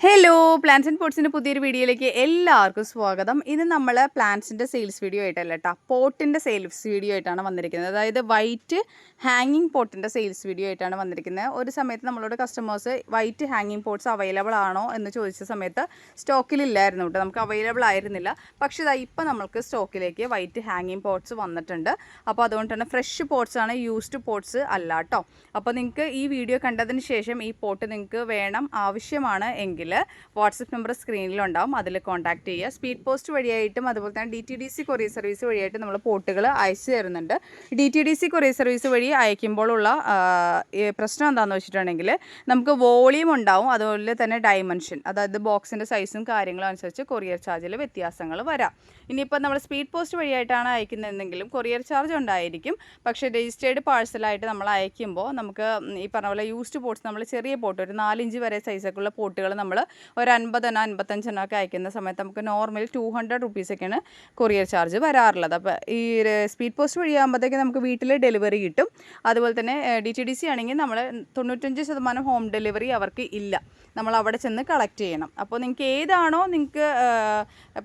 Hello plants and പോട്ട്സിന്റെ പുതിയൊരു വീഡിയോയിലേക്ക് എല്ലാവർക്കും സ്വാഗതം. ഇത് നമ്മൾ പ്ലാന്റ്സിന്റെ സെയിൽസ് വീഡിയോ ആയിട്ടല്ല കേട്ടോ പോട്ടിന്റെ സെയിൽസ് വീഡിയോ ആയിട്ടാണ് വന്നിരിക്കുന്നത്. അതായത് വൈറ്റ് ഹാങ്ങിങ് പോട്ടിന്റെ സെയിൽസ് വീഡിയോ ആയിട്ടാണ് വന്നിരിക്കുന്നത്. ഒരു സമയത്ത് നമ്മളോട് കസ്റ്റമേഴ്സ് വൈറ്റ് ഹാങ്ങിങ് പോട്ട്സ് അവൈലബിൾ ആണോ എന്ന് ചോദിച്ച സമയത്ത് സ്റ്റോക്കിലില്ലായിരുന്നു കേട്ടോ നമുക്ക് അവൈലബിൾ ആയിരുന്നില്ല. പക്ഷേ ഇതാ ഇപ്പം നമുക്ക് സ്റ്റോക്കിലേക്ക് വൈറ്റ് ഹാങ്ങിങ് പോട്ട്സ് വന്നിട്ടുണ്ട്. അപ്പോൾ അതുകൊണ്ട് തന്നെ ഫ്രഷ് പോട്ട്സ് ആണ് യൂസ്ഡ് പോട്ട്സ് അല്ല കേട്ടോ അപ്പോൾ നിങ്ങൾക്ക് ഈ വീഡിയോ കണ്ടതിന് ശേഷം ഈ പോട്ട് നിങ്ങൾക്ക് വേണം ആവശ്യമാണ് എങ്കിൽ വാട്സപ്പ് നമ്പർ സ്ക്രീനിലുണ്ടാവും. അതിൽ കോൺടാക്ട് ചെയ്യുക. സ്പീഡ് പോസ്റ്റ് വഴിയായിട്ടും അതുപോലെ തന്നെ D T D C courier service വഴിയായിട്ട് നമ്മൾ പോട്ടുകൾ അയച്ചു തരുന്നുണ്ട്. D T D C courier service വഴി അയക്കുമ്പോഴുള്ള പ്രശ്നം എന്താണെന്ന് വെച്ചിട്ടുണ്ടെങ്കിൽ നമുക്ക് വോളിയം ഉണ്ടാവും. അതുപോലെ തന്നെ ഡയമെൻഷൻ അതായത് ബോക്സിന്റെ സൈസും കാര്യങ്ങളും അനുസരിച്ച് കൊറിയർ ചാർജിൽ വ്യത്യാസങ്ങൾ വരാം. ഇനിയിപ്പോൾ നമ്മൾ സ്പീഡ് പോസ്റ്റ് വഴിയായിട്ടാണ് അയക്കുന്നതെങ്കിലും കൊറിയർ ചാർജ് ഉണ്ടായിരിക്കും. പക്ഷേ രജിസ്റ്റേർഡ് പാഴ്സലായിട്ട് നമ്മൾ അയക്കുമ്പോൾ നമുക്ക് ഈ പറഞ്ഞ പോലെ യൂസ്ഡ് പോർട്ട്സ് നമ്മൾ ചെറിയ പോട്ട് ഒരു നാലിഞ്ച് വരെ സൈസൊക്കെ ഉള്ള പോട്ടുകൾ നമ്മൾ അൻപതെണ്ണോ അൻപത്തഞ്ചെണ്ണോ ഒക്കെ അയക്കുന്ന സമയത്ത് നമുക്ക് നോർമലി ടു ഹൺഡ്രഡ് റുപ്പീസൊക്കെയാണ് കൊറിയർ ചാർജ് വരാറുള്ളത്. അപ്പോൾ ഈ സ്പീഡ് പോസ്റ്റ് വഴിയാകുമ്പോഴത്തേക്ക് നമുക്ക് വീട്ടിൽ ഡെലിവറി കിട്ടും. അതുപോലെ തന്നെ ഡി ടി ഡി സി ആണെങ്കിൽ നമ്മൾ തൊണ്ണൂറ്റഞ്ച് ശതമാനം ഹോം ഡെലിവറി അവർക്ക് ഇല്ല. നമ്മൾ അവിടെ ചെന്ന് കളക്ട് ചെയ്യണം. അപ്പോൾ നിങ്ങൾക്ക് ഏതാണോ നിങ്ങൾക്ക്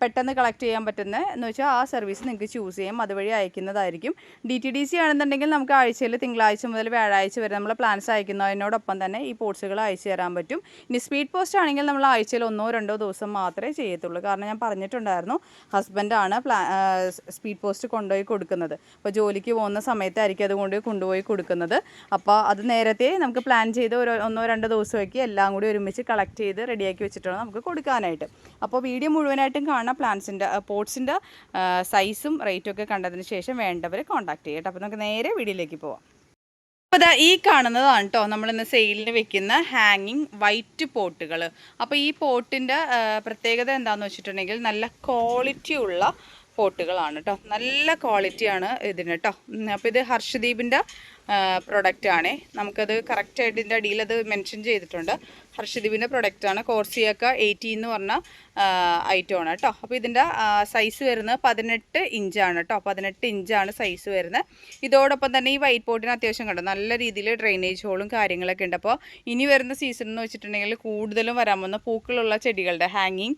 പെട്ടെന്ന് കളക്ട് ചെയ്യാൻ പറ്റുന്ന എന്ന് വെച്ചാൽ ആ സർവീസ് നിങ്ങൾക്ക് ചൂസ് ചെയ്യാം. അതുവഴി അയക്കുന്നതായിരിക്കും. ഡി ടി ഡി സി ആണെന്നുണ്ടെങ്കിൽ നമുക്ക് ആഴ്ചയിൽ തിങ്കളാഴ്ച മുതൽ വ്യാഴാഴ്ച വരെ നമ്മൾ പ്ലാൻസ് അയക്കുന്നതിനോടൊപ്പം തന്നെ ഈ പോട്ട്സുകൾ അയച്ചു തരാൻ പറ്റും. ഇനി സ്പീഡ് പോസ്റ്റ് ആണെങ്കിൽ നമ്മൾ ആഴ്ചയിൽ ഒന്നോ രണ്ടോ ദിവസം മാത്രമേ ചെയ്യത്തുള്ളൂ. കാരണം ഞാൻ പറഞ്ഞിട്ടുണ്ടായിരുന്നു ഹസ്ബൻഡാണ് പ്ലാ സ്പീഡ് പോസ്റ്റ് കൊണ്ടുപോയി കൊടുക്കുന്നത്. അപ്പോൾ ജോലിക്ക് പോകുന്ന സമയത്തായിരിക്കും അതുകൊണ്ട് കൊണ്ടുപോയി കൊടുക്കുന്നത്. അപ്പോൾ അത് നേരത്തെ നമുക്ക് പ്ലാൻ ചെയ്ത് ഒരു ഒന്നോ രണ്ടോ ദിവസമൊക്കെ എല്ലാം കൂടി ഒരുമിച്ച് കളക്ട് ചെയ്ത് റെഡിയാക്കി വെച്ചിട്ടാണ് നമുക്ക് കൊടുക്കാനായിട്ട്. അപ്പോൾ വീഡിയോ മുഴുവനായിട്ടും കാണാം പ്ലാന്റ്സിന്റെ പോട്ട്സിന്റെ സൈസും റേറ്റും ഒക്കെ കണ്ടതിന് ശേഷം വേണ്ടവർ കോൺടാക്ട് ചെയ്യട്ടെ അപ്പോൾ നമുക്ക് നേരെ വീഡിയോയിലേക്ക് പോവാം. അപ്പോൾ ഇതാ ഈ കാണുന്നതാണ് കേട്ടോ നമ്മളിന്ന് സെയിലിന് വെക്കുന്ന ഹാങ്ങിങ് വൈറ്റ് പോട്ടുകൾ അപ്പോൾ ഈ പോട്ടിന്റെ പ്രത്യേകത എന്താണെന്ന് വെച്ചിട്ടുണ്ടെങ്കിൽ നല്ല ക്വാളിറ്റി ഉള്ള പോട്ടുകളാണ് കേട്ടോ നല്ല ക്വാളിറ്റിയാണ് ഇതിന് കേട്ടോ അപ്പോൾ ഇത് ഹർഷദീപിന്റെ പ്രൊഡക്റ്റ് ആണ്. നമുക്കത് കറക്റ്റായിട്ട് ഇതിന്റെ അടിയിൽ അത് മെൻഷൻ ചെയ്തിട്ടുണ്ട്. ഹർഷദീപിന്റെ പ്രൊഡക്റ്റാണ് കോർസിയക്ക എയ്റ്റി എന്ന് പറഞ്ഞ ഐറ്റമാണ് കേട്ടോ അപ്പോൾ ഇതിന്റെ സൈസ് വരുന്നത് പതിനെട്ട് ഇഞ്ചാണ് കേട്ടോ പതിനെട്ട് ഇഞ്ചാണ് സൈസ് വരുന്നത്. ഇതോടൊപ്പം തന്നെ ഈ വൈറ്റ് പോട്ടിന് അത്യാവശ്യം കണ്ടു? നല്ല രീതിയിൽ ഡ്രെയിനേജ് ഹോളും കാര്യങ്ങളൊക്കെ ഉണ്ട്. അപ്പോൾ ഇനി വരുന്ന സീസൺ എന്ന് വെച്ചിട്ടുണ്ടെങ്കിൽ കൂടുതലും വരാൻ പോകുന്ന പൂക്കളുള്ള ചെടികളുടെ ഹാങ്ങിങ്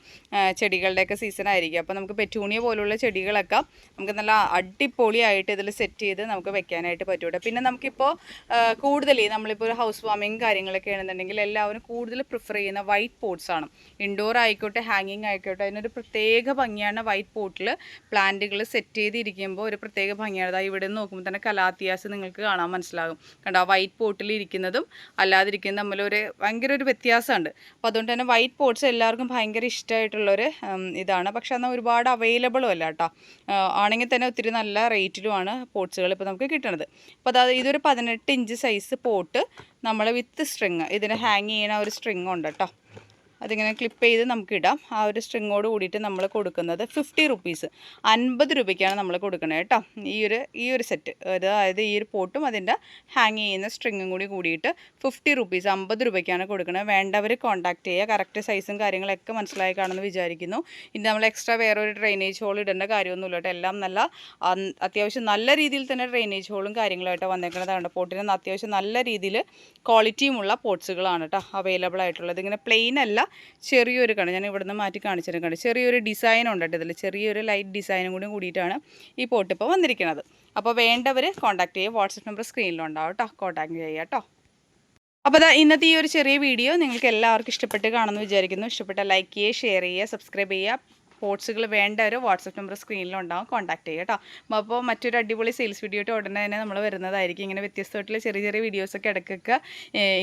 ചെടികളുടെയൊക്കെ സീസൺ ആയിരിക്കും. അപ്പോൾ നമുക്ക് പെറ്റൂണിയ പോലുള്ള ചെടികളൊക്കെ നമുക്ക് നല്ല അടിപൊളിയായിട്ട് ഇതിൽ സെറ്റ് ചെയ്ത് നമുക്ക് വെക്കാനായിട്ട് പറ്റൂട്ടോ. പിന്നെ നമുക്കിപ്പോൾ കൂടുതൽ നമ്മളിപ്പോൾ ഒരു ഹൗസ് വാമിങ് കാര്യങ്ങളൊക്കെ ആണെന്നുണ്ടെങ്കിൽ എല്ലാവരും കൂടുതൽ പ്രിഫർ ചെയ്യുന്ന വൈറ്റ് പോട്ട്സ് ആണ്. ഇൻഡോർ ആയിക്കോട്ടെ ഹാങ്ങിങ് ആയിക്കോട്ടെ അതിനൊരു പ്രത്യേക ഭംഗിയാണ് വൈറ്റ് പോട്ടിൽ പ്ലാന്റുകൾ സെറ്റ് ചെയ്തിരിക്കുമ്പോൾ ഒരു പ്രത്യേക ഭംഗിയാണ്. അതായത് ഇവിടെ നിന്ന് നോക്കുമ്പോൾ തന്നെ കലാത്തിയാസ് നിങ്ങൾക്ക് കാണാൻ മനസ്സിലാകും. കണ്ടോ വൈറ്റ് പോട്ടിൽ ഇരിക്കുന്നതും അല്ലാതിരിക്കുന്നതും തമ്മിലൊരു ഭയങ്കര ഒരു വ്യത്യാസമുണ്ട്. അപ്പോൾ അതുകൊണ്ട് തന്നെ വൈറ്റ് പോട്ട്സ് എല്ലാവർക്കും ഭയങ്കര ഇഷ്ടമായിട്ടുള്ളൊരു ഇതാണ്. പക്ഷേ എന്നാൽ ഒരുപാട് അവൈലബിളും അല്ല കേട്ടോ. ആണെങ്കിൽ തന്നെ ഒത്തിരി നല്ല റേറ്റിലുമാണ് പോട്ട്സുകൾ ഇപ്പോൾ നമുക്ക് കിട്ടുന്നത് അപ്പോൾ അതായത് ഇതൊരു പതിനെട്ട് ഇഞ്ച് സൈസ് പോട്ട് നമ്മൾ വിത്ത് സ്ട്രിങ് ഇതിന് ഹാങ് ചെയ്യണ ഒരു സ്ട്രിങ് ഉണ്ട് കേട്ടോ അതിങ്ങനെ ക്ലിപ്പ് ചെയ്ത് നമുക്ക് ഇടാം. ആ ഒരു സ്ട്രിങ്ങോട് കൂടിയിട്ട് നമ്മൾ കൊടുക്കുന്നത് ഫിഫ്റ്റി റുപ്പീസ് അൻപത് രൂപയ്ക്കാണ് നമ്മൾ കൊടുക്കുന്നത് കേട്ടോ. ഈ ഒരു ഈ ഒരു സെറ്റ് അതായത് ഈ ഒരു പോട്ടും അതിന്റെ ഹാങ് ചെയ്യുന്ന സ്ട്രിങ്ങും കൂടി കൂടിയിട്ട് ഫിഫ്റ്റി റുപ്പീസ് അമ്പത് രൂപയ്ക്കാണ് കൊടുക്കുന്നത് വേണ്ടവർ കോൺടാക്ട് ചെയ്യുക. കറക്റ്റ് സൈസും കാര്യങ്ങളൊക്കെ മനസ്സിലായി കാണുമെന്ന് വിചാരിക്കുന്നു. ഇനി നമ്മൾ എക്സ്ട്രാ വേറെ ഒരു ഡ്രെയിനേജ് ഹോൾ ഇടേണ്ട കാര്യമൊന്നുമില്ല കേട്ടോ. എല്ലാം നല്ല അത്യാവശ്യം നല്ല രീതിയിൽ തന്നെ ഡ്രെയിനേജ് ഹോളും കാര്യങ്ങളായിട്ട് വന്നേക്കുന്നതാണ് പോട്ടിന് അത്യാവശ്യം നല്ല രീതിയിൽ ക്വാളിറ്റിയുമുള്ള പോട്ട്സുകളാണ് കേട്ടോ അവൈലബിൾ ആയിട്ടുള്ളത്. ഇങ്ങനെ പ്ലെയിൻ അല്ല ചെറിയൊരു കട ഞാൻ ഇവിടുന്ന് മാറ്റി കാണിച്ചിട്ടുണ്ട് ചെറിയൊരു ഡിസൈൻ ഉണ്ട് ഇതിൽ ചെറിയൊരു ലൈറ്റ് ഡിസൈനും കൂടി കൂടിയിട്ടാണ് ഈ പോട്ട് ഇപ്പോൾ വന്നിരിക്കുന്നത് അപ്പോൾ വേണ്ടവർ കോൺടാക്ട് ചെയ്യുക വാട്സപ്പ് നമ്പർ സ്ക്രീനിലുണ്ടാവും കേട്ടോ. കോൺടാക്ട് ചെയ്യുക കേട്ടോ. അപ്പോൾ അതാ ഇന്നത്തെ ഈ ഒരു ചെറിയ വീഡിയോ നിങ്ങൾക്ക് എല്ലാവർക്കും ഇഷ്ടപ്പെട്ട് കാണുമെന്ന് വിചാരിക്കുന്നു. ഇഷ്ടപ്പെട്ട ലൈക്ക് ചെയ്യുക ഷെയർ ചെയ്യുക സബ്സ്ക്രൈബ് ചെയ്യുക. പോട്ട്സുകൾ വേണ്ടവർ വാട്സപ്പ് നമ്പർ സ്ക്രീനിലുണ്ടാവും കോൺടാക്ട് ചെയ്യുക കേട്ടോ. അപ്പോൾ മറ്റൊരു അടിപൊളി സെയിൽസ് വീഡിയോ ആയിട്ട് ഉടനെ തന്നെ നമ്മൾ വരുന്നതായിരിക്കും. ഇങ്ങനെ വ്യത്യസ്തമായിട്ടുള്ള ചെറിയ ചെറിയ വീഡിയോസൊക്കെ ഇടയ്ക്കൊക്കെ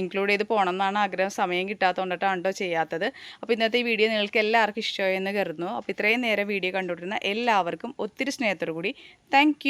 ഇൻക്ലൂഡ് ചെയ്ത് പോകണം എന്നാണ് ആഗ്രഹം. സമയം കിട്ടാത്തതുകൊണ്ടിട്ടാണ് കേട്ടോ ചെയ്യാത്തത്. അപ്പോൾ ഇന്നത്തെ ഈ വീഡിയോ നിങ്ങൾക്ക് എല്ലാവർക്കും ഇഷ്ടമായി എന്ന് കരുതുന്നു. അപ്പോൾ ഇത്രയും നേരം വീഡിയോ കണ്ടുകൊണ്ടിരുന്ന എല്ലാവർക്കും ഒത്തിരി സ്നേഹത്തോടു കൂടി താങ്ക്